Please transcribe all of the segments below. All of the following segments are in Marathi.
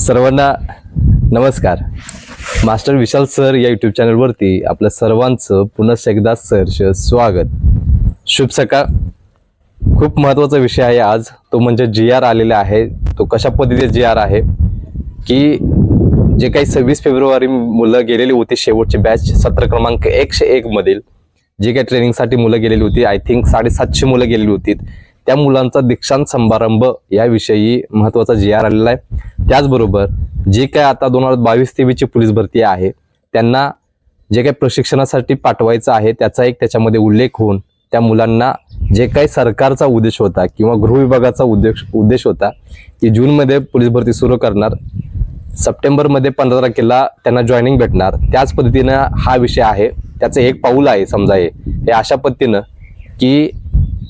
सर्वांना नमस्कार. मास्टर विशाल सर या यूट्यूब चॅनलवरती आपल्या सर्वांचं पुन्हा एकदा सहर्ष स्वागत. शुभ सकाळ. खूप महत्त्वाचा विषय आहे आज. तो म्हणजे जी आर आलेला आहे. तो कशा पद्धतीचे जी आर आहे? की जे काही सव्वीस फेब्रुवारी मुलं गेलेली होती शेवटची बॅच सत्र क्रमांक एकशे एकमधील जे काही ट्रेनिंगसाठी मुलं गेलेली होती आय थिंक साडेसातशे मुलं गेलेली होती. त्या मुलांचा दीक्षांत समारंभ याविषयी महत्त्वाचा जी आर आलेला आहे. त्याचबरोबर जे काय आता दोन हजार बावीस तेवीसची पोलीस भरती आहे त्यांना जे काही प्रशिक्षणासाठी पाठवायचं आहे त्याचा एक त्याच्यामध्ये उल्लेख होऊन त्या मुलांना जे काही सरकारचा उद्देश होता किंवा गृह विभागाचा उद्देश उद्देश होता की जूनमध्ये पोलीस भरती सुरू करणार सप्टेंबरमध्ये पंधरा तारखेला त्यांना जॉईनिंग भेटणार. त्याच पद्धतीनं हा विषय आहे. त्याचं एक पाऊल आहे समजा हे. हे अशा पद्धतीनं की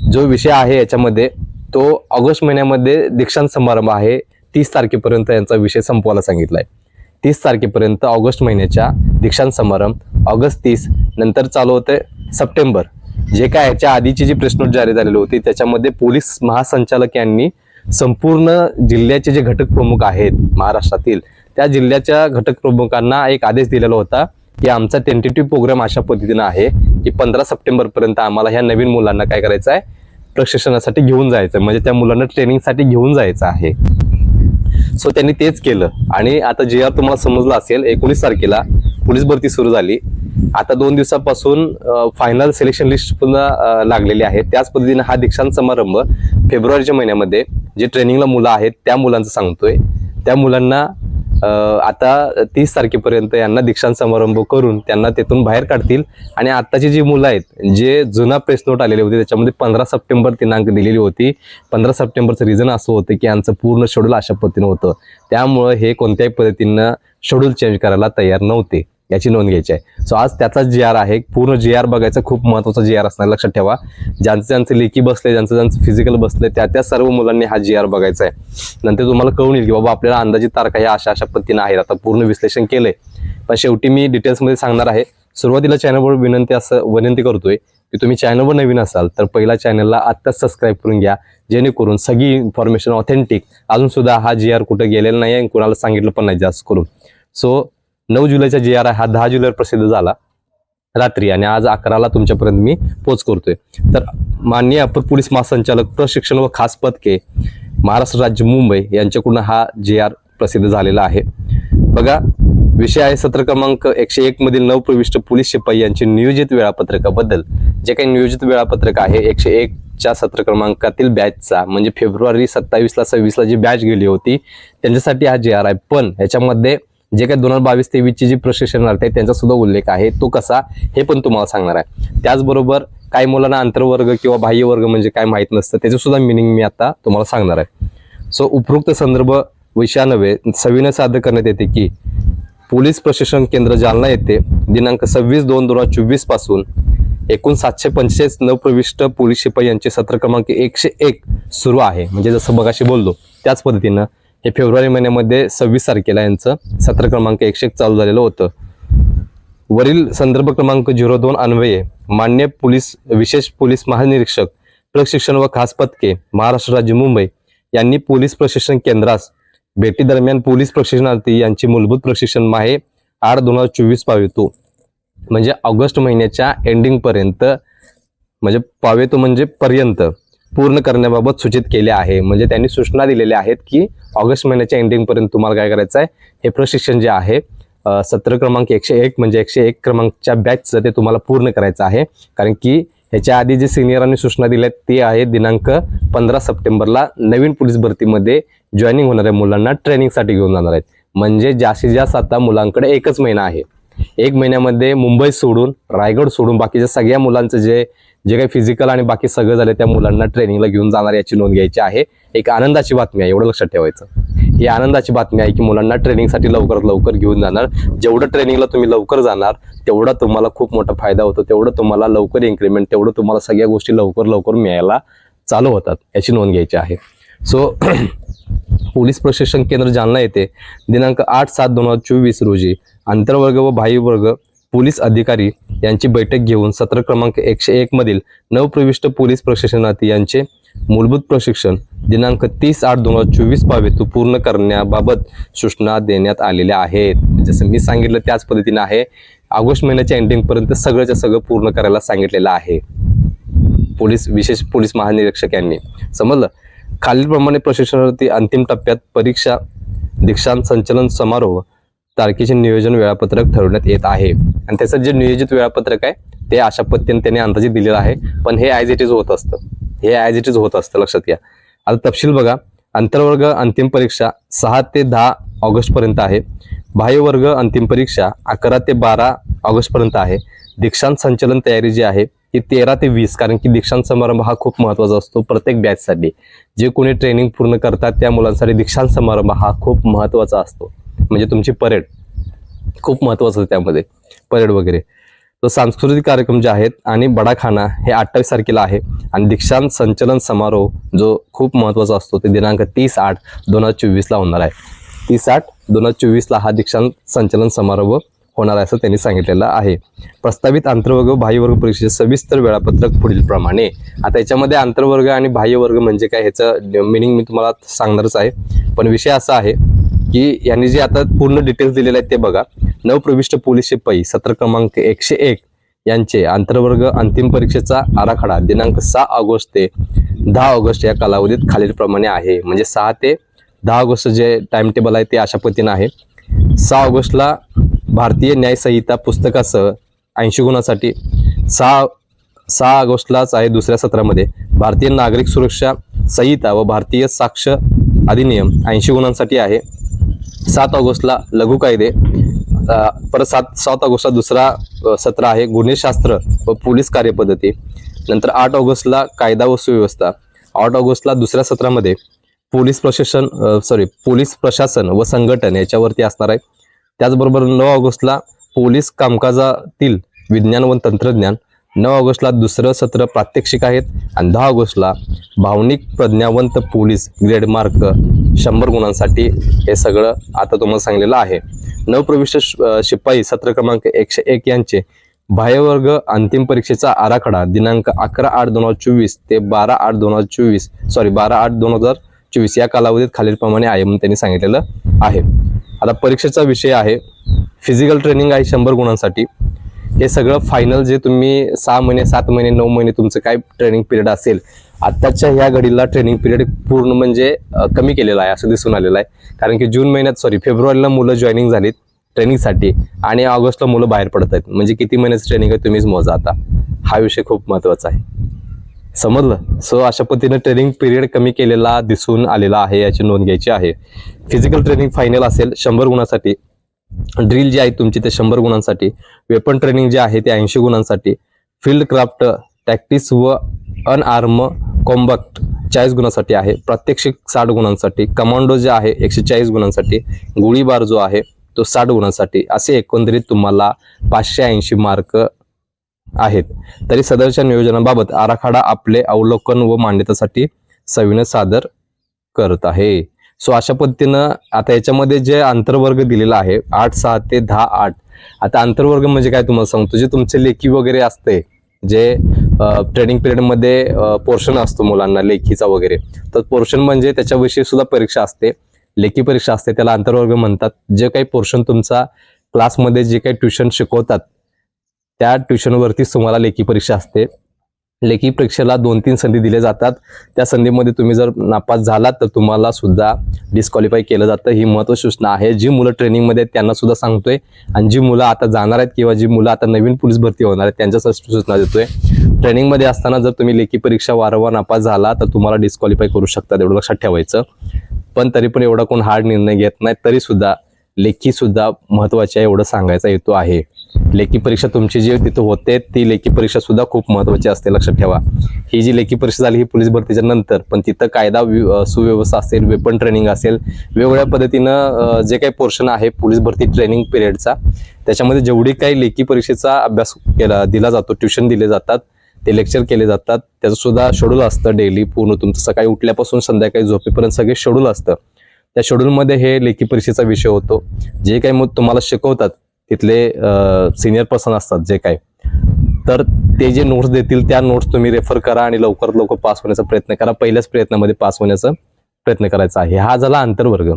जो विषय आहे याच्यामध्ये तो ऑगस्ट महिन्यामध्ये दीक्षांत समारंभ आहे. तीस तारखेपर्यंत यांचा विषय संपवायला सांगितला आहे तीस तारखेपर्यंत ऑगस्ट महिन्याच्या दीक्षांत समारंभ ऑगस्ट तीस नंतर चालू होते सप्टेंबर जे काय याच्या आधीची जी प्रेसनोट जारी झालेली होती त्याच्यामध्ये पोलीस महासंचालक यांनी संपूर्ण जिल्ह्याचे जे घटक प्रमुख आहेत महाराष्ट्रातील त्या जिल्ह्याच्या घटक प्रमुखांना एक आदेश दिलेला होता की आमचा टेंटेटिव्ह प्रोग्राम अशा पद्धतीनं आहे की पंधरा सप्टेंबरपर्यंत आम्हाला ह्या नवीन मुलांना काय करायचं आहे प्रशिक्षणासाठी घेऊन जायचं. म्हणजे त्या मुलांना ट्रेनिंगसाठी घेऊन जायचं आहे. सो त्यांनी तेच केलं. आणि आता जे आर तुम्हाला समजलं असेल एकोणीस तारखेला पोलीस भरती सुरू झाली. आता दोन दिवसापासून फायनल सिलेक्शन लिस्ट पुन्हा लागलेली आहे. त्याच पद्धतीने हा दीक्षांत समारंभ फेब्रुवारीच्या महिन्यामध्ये जे ट्रेनिंगला मुलं आहेत त्या मुलांचं सांगतोय. त्या मुलांना आता तीस तारखेपर्यंत यांना दीक्षांत समारंभ करून त्यांना तिथून बाहेर काढतील. आणि आत्ताची जी मुलं आहेत जे जुना प्रेस नोट आलेली होती त्याच्यामध्ये पंधरा सप्टेंबर दिनांक दिलेली होती. पंधरा सप्टेंबरचं रिझन असं होतं की यांचं पूर्ण शेड्यूल अशा पद्धतीनं होतं. त्यामुळं हे कोणत्याही पद्धतीनं शेड्यूल चेंज करायला तयार नव्हते. याची नोंद घ्यायची आहे. सो आज त्याचा जी आर आहे. पूर्ण जी आर बघायचा खूप महत्त्वाचा जी आर असणार लक्षात ठेवा. ज्यांचं ज्यांचे लेखी बसले ज्यांचं ज्यांचं फिजिकल बसले त्या त्या सर्व मुलांनी हा जी आर बघायचा आहे. नंतर तुम्हाला कळून येईल की बाबा आपल्याला अंदाजित तारखा ह्या अशा अशा पद्धतीनं आहेत. आता पूर्ण विश्लेषण केलंय. पण शेवटी मी डिटेल्समध्ये सांगणार आहे. सुरुवातीला चॅनलवर विनंती असं विनंती करतोय की तुम्ही चॅनलवर नवीन असाल तर पहिला चॅनलला आत्ताच सबस्क्राईब करून घ्या. जेणेकरून सगळी इन्फॉर्मेशन ऑथेंटिक अजून सुद्धा हा जी आर कुठं गेलेला नाही आणि कुणाला सांगितलं पण नाही जास्त करून. सो नऊ जुलैचा जे आर आय हा दहा जुलैवर प्रसिद्ध झाला रात्री आणि आज अकराला तुमच्यापर्यंत मी पोच करतोय तर माननीय अपर पोलीस महासंचालक प्रशिक्षण व खास पदके महाराष्ट्र राज्य मुंबई यांच्याकडून हा जे आर प्रसिद्ध झालेला आहे. बघा विषय आहे सत्र क्रमांक एकशे एक मधील नवप्रविष्ट पोलीस शिपाई यांचे नियोजित वेळापत्रकाबद्दल. जे काही नियोजित वेळापत्रक आहे एकशे एक च्या सत्र क्रमांकातील बॅचचा म्हणजे फेब्रुवारी सत्तावीसला सव्वीसला जी बॅच गेली होती त्यांच्यासाठी हा जे आर आहे. पण याच्यामध्ये जे काही दोन हजार बावीस तेवीसची जी प्रशिक्षणार्थी आहे त्यांचा सुद्धा उल्लेख आहे. तो कसा हे पण तुम्हाला सांगणार आहे. त्याचबरोबर काही मुलांना आंतरवर्ग किंवा बाह्य वर्ग म्हणजे काय माहीत नसतं त्याचं सुद्धा मिनिंग मी आता तुम्हाला सांगणार आहे. सो उपरोक्त संदर्भ विषयानवे सविनय सादर करण्यात येते की पोलीस प्रशिक्षण केंद्र जालना येथे दिनांक सव्वीस दोन दोन हजार चोवीसपासून एकूण सातशे पंचेचाळीस नवप्रविष्ट पोलीस शिपाई यांचे सत्र क्रमांक एकशे एक सुरू आहे. म्हणजे जसं बघाशी बोललो त्याच पद्धतीनं हे फेब्रुवारी महिन्यामध्ये सव्वीस तारखेला यांचं सत्र क्रमांक एकशे एक चालू झालेलं होतं. वरील संदर्भ क्रमांक झिरो दोन अन्वये मान्य पोलीस विशेष पोलीस महानिरीक्षक प्रशिक्षण व खास पथके महाराष्ट्र राज्य मुंबई यांनी पोलीस प्रशिक्षण केंद्रास भेटी दरम्यान पोलीस प्रशिक्षणार्थी यांची मूलभूत प्रशिक्षण माहे आठ दोन हजार चोवीस पावेतो म्हणजे ऑगस्ट महिन्याच्या एंडिंग पर्यंत म्हणजे पावेतो म्हणजे पर्यंत पूर्ण करण्याबाबत सूचित केले आहे. म्हणजे त्यांनी सूचना दिलेल्या आहेत की ऑगस्ट महिन्याच्या एंडिंगपर्यंत तुम्हाला काय करायचं आहे हे प्रशिक्षण जे आहे सत्र क्रमांक एकशे एक म्हणजे एकशे एक क्रमांकच्या बॅचचं ते तुम्हाला पूर्ण करायचं आहे. कारण की ह्याच्या आधी जे सिनियरांनी सूचना दिल्यात ते आहे दिनांक पंधरा सप्टेंबरला नवीन पोलीस भरतीमध्ये जॉईनिंग होणाऱ्या मुलांना ट्रेनिंगसाठी घेऊन जाणार आहेत. म्हणजे जास्तीत जास्त आता मुलांकडे एकच महिना आहे. एक महिन्यामध्ये मुंबई सोडून रायगड सोडून बाकीच्या सगळ्या मुलांचं जे जे काही फिजिकल आणि बाकी सगळं झालं त्या मुलांना ट्रेनिंगला घेऊन जाणार याची नोंद घ्यायची आहे. एक आनंदाची बातमी आहे एवढं लक्षात ठेवायचं. ही आनंदाची बातमी आहे की मुलांना ट्रेनिंगसाठी लवकरात लवकर घेऊन जाणार. जेवढं ट्रेनिंगला तुम्ही लवकर जाणार तेवढा तुम्हाला खूप मोठा फायदा होतो. तेवढं तुम्हाला लवकर इन्क्रीमेंट तेवढं तुम्हाला सगळ्या गोष्टी लवकर लवकर मिळायला चालू होतात याची नोंद घ्यायची आहे. सो पोलीस प्रशिक्षण केंद्र जालना येथे दिनांक आठ सात दोन हजार चोवीस रोजी आंतरवर्ग व बाह्यवर्ग पोलीस अधिकारी यांची बैठक घेऊन सत्र क्रमांक एकशे एक मधील नवप्रविष्ट पोलीस प्रशिक्षणार्थी यांचे मूलभूत प्रशिक्षण दिनांक तीस आठ दोन हजार चोवीस पावेतू पूर्ण करण्याबाबत सूचना देण्यात आलेल्या आहेत. जसं मी सांगितलं त्याच पद्धतीने आहे. ऑगस्ट महिन्याच्या एंडिंगपर्यंत सगळंच्या सगळं पूर्ण करायला सांगितलेलं आहे. पोलीस विशेष पोलीस महानिरीक्षक यांनी. समजलं? खालीलप्रमाणे प्रशिक्षणार्थी अंतिम टप्प्यात परीक्षा दीक्षांत संचलन समारोह तारखेचे नियोजन वेळापत्रक ठरवण्यात येत आहे. आणि त्याचं जे नियोजित वेळापत्रक आहे ते अशा पद्धतीने त्याने अंदाजे दिलेलं आहे. पण हे ॲज इट इज होत असतं. हे ॲज इट इज होत असतं लक्षात घ्या. आता तपशील बघा. अंतर्वर्ग अंतिम परीक्षा सहा ते दहा ऑगस्टपर्यंत आहे. बाह्यवर्ग अंतिम परीक्षा अकरा ते बारा ऑगस्टपर्यंत आहे. दीक्षांत संचलन तयारी जी आहे ती तेरा ते वीस कारण की दीक्षांत समारंभ हा खूप महत्त्वाचा असतो प्रत्येक बॅचसाठी जे कोणी ट्रेनिंग पूर्ण करतात त्या मुलांसाठी दीक्षांत समारंभ हा खूप महत्त्वाचा असतो. म्हणजे तुमची परेड. खूप महत्वाचं त्यामध्ये. परेड वगैरे. तो सांस्कृतिक कार्यक्रम जे आहेत आणि बडाखाना हे अठ्ठावीस तारखेला आहे. आणि दीक्षांत संचलन समारोह जो खूप महत्त्वाचा असतो ते दिनांक तीस आठ दोन हजार चोवीसला होणार आहे. तीस आठ दोन हजार चोवीसला हा दीक्षांत संचलन समारोह होणार आहे असं त्यांनी सांगितलेलं आहे. प्रस्तावित आंतरवर्ग बाह्यवर्ग परीक्षेचे सविस्तर वेळापत्रक पुढील प्रमाणे. आता याच्यामध्ये आंतरवर्ग आणि बाह्यवर्ग म्हणजे काय ह्याचं मिनिंग मी तुम्हाला सांगणारच आहे. पण विषय असा आहे की यांनी जे आता पूर्ण डिटेल्स दिलेले आहेत ते बघा. नवप्रविष्ट पोलीस शिपाई सत्र क्रमांक एकशे एक यांचे आंतरवर्ग अंतिम परीक्षेचा आराखडा दिनांक सहा ऑगस्ट ते दहा ऑगस्ट या कालावधीत खालीलप्रमाणे आहे. म्हणजे सहा ते दहा ऑगस्ट जे टाइम टेबल आहे ते अशा पद्धतीनं आहे. सहा ऑगस्टला भारतीय न्यायसंहिता पुस्तकासह ऐंशी गुणासाठी सहा सहा ऑगस्टलाच आहे दुसऱ्या सत्रामध्ये. भारतीय नागरिक सुरक्षा संहिता व भारतीय साक्ष अधिनियम ऐंशी गुणांसाठी आहे. सात ऑगस्टला लघु कायदे. परत सात सात ऑगस्टला दुसरा सत्र आहे गुन्हेशास्त्र व पोलीस कार्यपद्धती. नंतर आठ ऑगस्टला कायदा व सुव्यवस्था. आठ ऑगस्टला दुसऱ्या सत्रामध्ये पोलीस प्रशासन सॉरी पोलीस प्रशासन व संघटन याच्यावरती असणार आहे. त्याचबरोबर नऊ ऑगस्टला पोलीस कामकाजातील विज्ञान व तंत्रज्ञान नऊ ऑगस्टला दुसरं सत्र प्रात्यक्षिक आहेत आणि दहा ऑगस्टला भावनिक प्रज्ञावंत पोलीस ग्रेड मार्क शंभर गुणांसाठी हे सगळं आता तुम्हाला सांगलेलं आहे. नवप्रविष्ट शिपाई सत्र क्रमांक एकशे एक यांचे बाह्यवर्ग अंतिम परीक्षेचा आराखडा दिनांक अकरा आठ दोन हजार चोवीस ते बारा आठ दोन हजार चोवीस सॉरी बारा आठ दोन हजार चोवीस या कालावधीत खालीलप्रमाणे आहे म्हणून त्यांनी सांगितलेलं आहे. आता परीक्षेचा विषय आहे. फिजिकल ट्रेनिंग आहे शंभर गुणांसाठी. हे सगळं फायनल जे तुम्ही सहा महिने सात महिने नऊ महिने तुमचं काय ट्रेनिंग पिरियड असेल आत्ताच्या ह्या घडीला ट्रेनिंग पिरियड पूर्ण म्हणजे कमी केलेला आहे असं दिसून आलेलं आहे. कारण की जून महिन्यात सॉरी फेब्रुवारीला मुलं जॉईनिंग झालीत ट्रेनिंगसाठी आणि ऑगस्टला मुलं बाहेर पडत आहेत. म्हणजे किती महिन्याचं ट्रेनिंग आहे तुम्हीच मोजा आता. हा विषय खूप महत्त्वाचा आहे. समजलं? सो अशा पद्धतीने ट्रेनिंग पिरियड कमी केलेला दिसून आलेला आहे याची नोंद घ्यायची आहे. फिजिकल ट्रेनिंग फायनल असेल शंभर गुणासाठी. ड्रिल जी आहे तुमची ते शंभर गुणांसाठी वेपन ट्रेनिंग जे आहे ते ऐंशी गुणांसाठी फील्ड क्राफ्ट टॅक्टिस व अनआर्म कॉम्बॅक्ट चाळीस गुणांसाठी आहे. प्रात्यक्षिक साठ गुणांसाठी कमांडो जे आहे एकशे चाळीस गुणांसाठी गोळीबार जो आहे तो साठ गुणांसाठी असे एकंदरीत तुम्हाला पाचशे ऐंशी मार्क आहेत. तरी सदरच्या नियोजनाबाबत आराखडा आपले अवलोकन व मान्यतेसाठी सविनय सादर करत आहे. सो अशा पद्धतीनं आता याच्यामध्ये जे आंतरवर्ग दिलेला आहे आठ सहा ते दहा आठ. आता आंतरवर्ग म्हणजे काय तुम्हाला सांगतो? जे तुमचे लेखी वगैरे असते जे ट्रेनिंग पिरियडमध्ये पोर्शन असतो मुलांना लेखीचा वगैरे. तर पोर्शन म्हणजे त्याच्याविषयी सुद्धा परीक्षा असते. लेखी परीक्षा असते त्याला आंतरवर्ग म्हणतात. जे काही पोर्शन तुमचा क्लासमध्ये जे काही ट्युशन शिकवतात त्या ट्युशनवरतीच तुम्हाला लेखी परीक्षा असते. लेखी परीक्षेला दोन तीन संधी दिल्या जातात. त्या संधीमध्ये तुम्ही जर नापास झालात तर तुम्हाला सुद्धा डिस्क्वालिफाय केलं जातं. ही महत्त्वाची सूचना आहे. जी मुलं ट्रेनिंगमध्ये आहेत त्यांना सुद्धा सांगतोय. आणि जी मुलं आता जाणार आहेत किंवा जी मुलं आता नवीन पोलीस भरती होणार आहेत त्यांच्या सूचना देतोय. ट्रेनिंगमध्ये असताना जर तुम्ही लेखी परीक्षा वारंवार नापास झाला तर तुम्हाला डिस्क्वालिफाय करू शकतात एवढं लक्षात ठेवायचं. पण तरी पण एवढा कोण हार्ड निर्णय घेत नाही तरी सुद्धा लेखी सुद्धा महत्वाची आहे एवढं सांगायचा हेतू आहे. लेखी परीक्षा तुमची जी तिथं होते ती लेखी परीक्षा सुद्धा खूप महत्वाची असते लक्षात ठेवा. ही जी लेखी परीक्षा झाली ही पोलीस भरतीच्या नंतर पण तिथं कायदा वि- सुव्यवस्था असेल वेपन ट्रेनिंग असेल वेगवेगळ्या पद्धतीनं जे काही पोर्शन आहे पोलीस भरती ट्रेनिंग पिरियडचा त्याच्यामध्ये जेवढी काही लेखी परीक्षेचा अभ्यास केला दिला जातो ट्युशन दिले जातात ते लेक्चर केले जातात त्याचं सुद्धा शेड्यूल असतं डेली पूर्ण तुमचं सकाळी उठल्यापासून संध्याकाळी झोपेपर्यंत सगळे शेड्यूल असतं. त्या शेड्यूलमध्ये हे लेखी परीक्षेचा विषय होतो. जे काही मग तुम्हाला शिकवतात तिथले सिनियर पर्सन असतात जे काय तर ते जे नोट्स देतील त्या नोट्स तुम्ही रेफर करा आणि लवकरात लवकर पास होण्याचा प्रयत्न करा. पहिल्याच प्रयत्नामध्ये पास होण्याचा प्रयत्न करायचा आहे. हा झाला आंतरवर्ग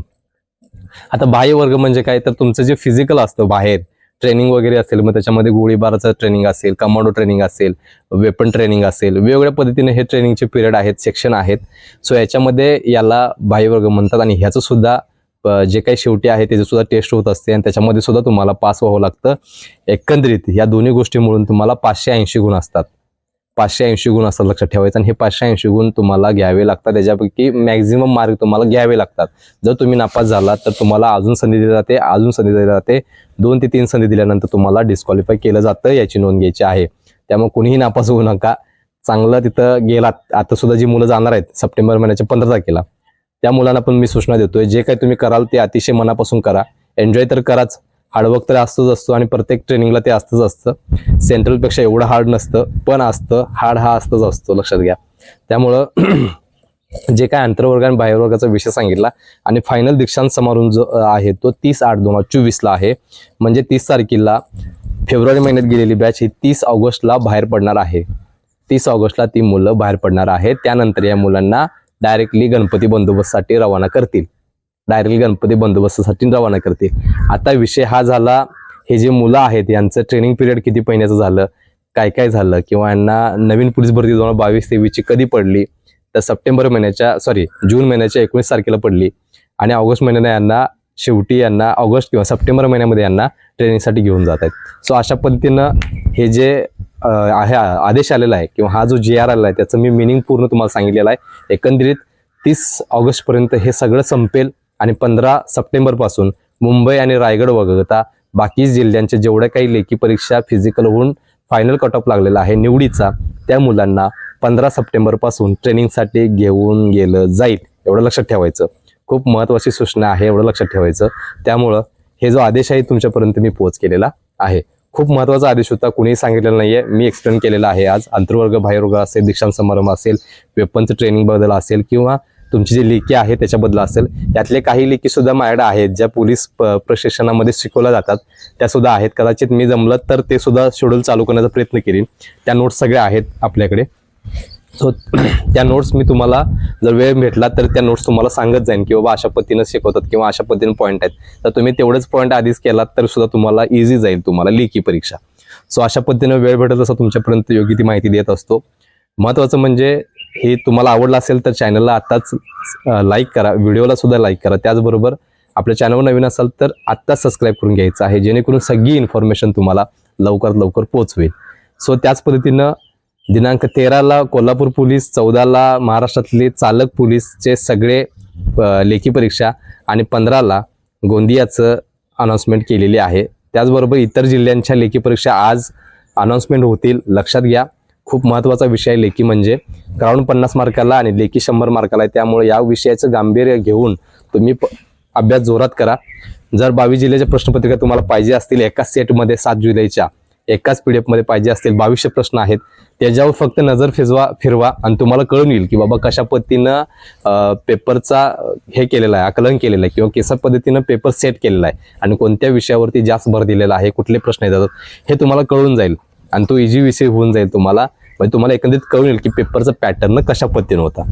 आता बाह्य वर्ग म्हणजे काय? तर तुमचं जे फिजिकल असतं बाहेर ट्रेनिंग वगैरे असेल मग त्याच्यामध्ये गोळीबाराचं ट्रेनिंग असेल कमांडो ट्रेनिंग असेल वेपन ट्रेनिंग असेल वेगवेगळ्या पद्धतीने हे ट्रेनिंगचे पिरियड आहेत सेक्शन आहेत. सो याच्यामध्ये याला बाह्यवर्ग म्हणतात आणि ह्याचं सुद्धा जे काही शेवटी आहे त्याची सुद्धा टेस्ट होत असते आणि त्याच्यामध्ये सुद्धा तुम्हाला पास व्हावं लागतं. एकंदरीत या दोन्ही गोष्टी मिळून तुम्हाला पाचशे ऐंशी गुण असतात. पाचशे ऐंशी गुण असतात लक्षात ठेवायचं आणि हे पाचशे ऐंशी गुण तुम्हाला घ्यावे लागतात. त्याच्यापैकी मॅक्झिमम मार्क तुम्हाला घ्यावे लागतात. जर तुम्ही नापास झाला तर तुम्हाला अजून संधी दिली जाते अजून संधी दिली जाते. दोन ते तीन संधी दिल्यानंतर तुम्हाला डिस्क्वालिफाय केलं जातं याची नोंद घ्यायची आहे. त्यामुळे कुणीही नापास होऊ नका. चांगलं तिथं गेलात. आता सुद्धा जी मुलं जाणार आहेत सप्टेंबर महिन्याच्या पंधरा तारखेला त्या मुलांना पण मी सूचना देतोय. जे काही तुम्ही कराल ते अतिशय मनापासून करा. एन्जॉय तर कराच. हार्डवर्क तर असतोच असतो आणि प्रत्येक ट्रेनिंगला ते असतंच असतं. सेंट्रलपेक्षा एवढं हार्ड नसतं पण असतं. हार्ड हा असतंच असतो लक्षात घ्या. त्यामुळं जे काय आंतरवर्ग आणि बाह्यवर्गाचा विषय सांगितला आणि फायनल दीक्षांत समारोह जो आहे तो तीस आठ दोन हजार चोवीसला आहे. म्हणजे तीस तारखेला फेब्रुवारी महिन्यात गेलेली बॅच ही तीस ऑगस्टला बाहेर पडणार आहे. तीस ऑगस्टला ती मुलं बाहेर पडणार आहे त्यानंतर या मुलांना डायरेक्टली गणपती बंदोबस्तसाठी रवाना करतील. डायरेक्टली गणपती बंदोबस्तासाठी रवाना करतील. आता विषय हा झाला हे जे मुलं आहेत यांचं ट्रेनिंग पिरियड किती महिन्याचं झालं काय काय झालं किंवा यांना नवीन पोलीस भरती दोन हजार बावीस तेवीसची कधी पडली तर सप्टेंबर महिन्याच्या सॉरी जून महिन्याच्या एकोणीस तारखेला पडली. आणि ऑगस्ट महिन्याने यांना शेवटी यांना ऑगस्ट किंवा सप्टेंबर महिन्यामध्ये यांना ट्रेनिंगसाठी घेऊन जात आहेत. सो अशा पद्धतीनं हे जे आहे आदेश आलेला आहे किंवा हा जो जी आर आलेला आहे त्याचं मी मिनिंग पूर्ण तुम्हाला सांगितलेलं आहे. एकंदरीत तीस ऑगस्टपर्यंत हे सगळं संपेल आणि पंधरा सप्टेंबरपासून मुंबई आणि रायगड वगळता बाकी जिल्ह्यांच्या जेवढ्या काही लेखी परीक्षा फिजिकल होऊन फायनल कट ऑफ लागलेला आहे निवडीचा त्या मुलांना पंधरा सप्टेंबरपासून ट्रेनिंगसाठी घेऊन गेलं जाईल एवढं लक्षात ठेवायचं. खूप महत्त्वाची सूचना आहे एवढं लक्षात ठेवायचं. त्यामुळं हे जो आदेश आहे तुमच्यापर्यंत मी पोहोच केलेला आहे. खूप महत्त्वाचा आदेश होता. कुणीही सांगितलेलं नाहीये. मी एक्सप्लेन केलेला आहे आज. आंतरवर्ग बाहेरवर्ग असेल दीक्षांत समारंभ असेल वेपनचं ट्रेनिंगबद्दल असेल किंवा तुमची जी लेखी आहे त्याच्याबद्दल असेल त्यातले काही लेखी सुद्धा माझ्याकडे आहेत ज्या पोलीस प्रशिक्षणामध्ये शिकवल्या जातात. त्या सुद्धा आहेत. कदाचित मी जमलं तर ते सुद्धा शेड्यूल चालू करण्याचा प्रयत्न करीन. त्या नोट्स सगळ्या आहेत आपल्याकडे. सो त्या नोट्स मी तुम्हाला जर वेळ भेटला तर त्या नोट्स तुम्हाला सांगत जाईन की बाबा अशा पद्धतीनं शिकवतात किंवा अशा पद्धतीने पॉईंट आहेत. तर तुम्ही तेवढेच पॉईंट आधीच केलात तर सुद्धा तुम्हाला इझी जाईल तुम्हाला लेखी परीक्षा. सो अशा पद्धतीनं वेळ भेटत असं तुमच्यापर्यंत योग्य ती माहिती देत असतो. महत्त्वाचं म्हणजे हे तुम्हाला आवडलं असेल तर चॅनलला आत्ताच लाईक करा. व्हिडिओला सुद्धा लाईक करा. त्याचबरोबर आपल्या चॅनलवर नवीन असाल तर आत्ताच सबस्क्राईब करून घ्यायचं आहे. जेणेकरून सगळी इन्फॉर्मेशन तुम्हाला लवकरात लवकर पोहोचवेल सो त्याच पद्धतीनं दिनांक तेराला कोल्हापूर पोलीस चौदाला महाराष्ट्रातले चालक पोलीसचे सगळे लेखी परीक्षा आणि पंधराला गोंदियाचं अनाऊन्समेंट केलेली आहे. त्याचबरोबर इतर जिल्ह्यांच्या लेखी परीक्षा आज अनाऊन्समेंट होतील. लक्षात घ्या खूप महत्त्वाचा विषय आहे लेखी म्हणजे. ग्राउंड पन्नास मार्काला आणि लेखी शंभर मार्काला आहे. त्यामुळे या विषयाचं गांभीर्य घेऊन तुम्ही प- अभ्यास जोरात करा. जर बावीस जिल्ह्याच्या प्रश्नपत्रिका तुम्हाला पाहिजे असतील एका सेटमध्ये सात जुलैच्या एकाच पी डी एफमध्ये पाहिजे असतील बावीसशे प्रश्न आहेत. त्याच्यावर फक्त नजर फिजवा फिरवा आणि तुम्हाला कळून येईल की बाबा कशा पद्धतीनं पेपरचा हे केलेला आहे आकलन केलेलं आहे किंवा कशा पद्धतीनं पेपर सेट केलेला आहे आणि कोणत्या विषयावरती जास्त भर दिलेला आहे कुठले प्रश्न येतात हे तुम्हाला कळून जाईल आणि तो इझी विषय होऊन जाईल तुम्हाला. म्हणजे तुम्हाला एकंदरीत कळून येईल की पेपरचा पॅटर्न कशा पद्धतीनं होता.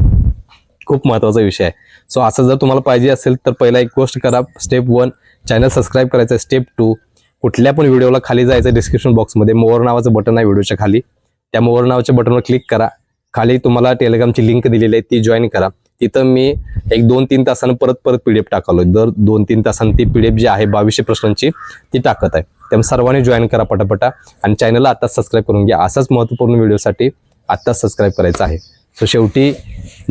खूप महत्त्वाचा विषय आहे. सो असं जर तुम्हाला पाहिजे असेल तर पहिला एक गोष्ट करा. स्टेप वन चॅनल सबस्क्राईब करायचं स्टेप टू कुठल्या पण व्हिडिओला खाली जायचं डिस्क्रिप्शन बॉक्समध्ये मोर नावाचं बटन आहे व्हिडिओच्या खाली. त्या मोर नावाच्या बटनवर क्लिक करा. खाली तुम्हाला टेलिग्रामची लिंक दिलेली आहे ती जॉईन करा. तिथं मी एक दोन तीन तासानं परत परत पीडीएफ टाकलो दर दोन तीन तासानं ती पीडीएफ जी आहे बावीसशे प्रश्नांची ती टाकत आहे. त्यामुळे सर्वांनी जॉईन करा पटापटा आणि चॅनलला आत्ताच सबस्क्राईब करून घ्या. असाच महत्त्वपूर्ण व्हिडिओसाठी आत्ताच सबस्क्राईब करायचं आहे. सो शेवटी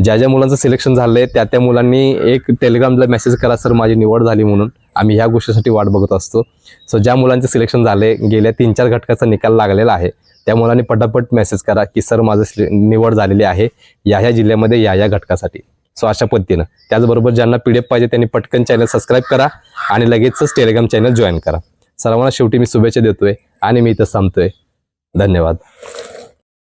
ज्या ज्या मुलांचं सिलेक्शन झालं आहे त्या त्या मुलांनी एक टेलिग्रामला मेसेज करा सर माझी निवड झाली म्हणून. आम्ही ह्या गोष्टीसाठी वाट बघत असतो. सो ज्या मुलांचे सिलेक्शन झाले गेल्या तीन चार घटकाचा निकाल लागलेला आहे त्या मुलांनी पटापट मेसेज करा की सर माझं सिले- निवड झालेली आहे या ह्या जिल्ह्यामध्ये या या घटकासाठी. सो अशा पद्धतीनं. त्याचबरोबर ज्यांना पी पाहिजे त्यांनी पटकन चॅनल सबस्क्राईब करा आणि लगेचच टेलिग्राम चॅनल जॉईन करा. सर्वांना शेवटी मी शुभेच्छा देतोय आणि मी इथं थांबतोय धन्यवाद.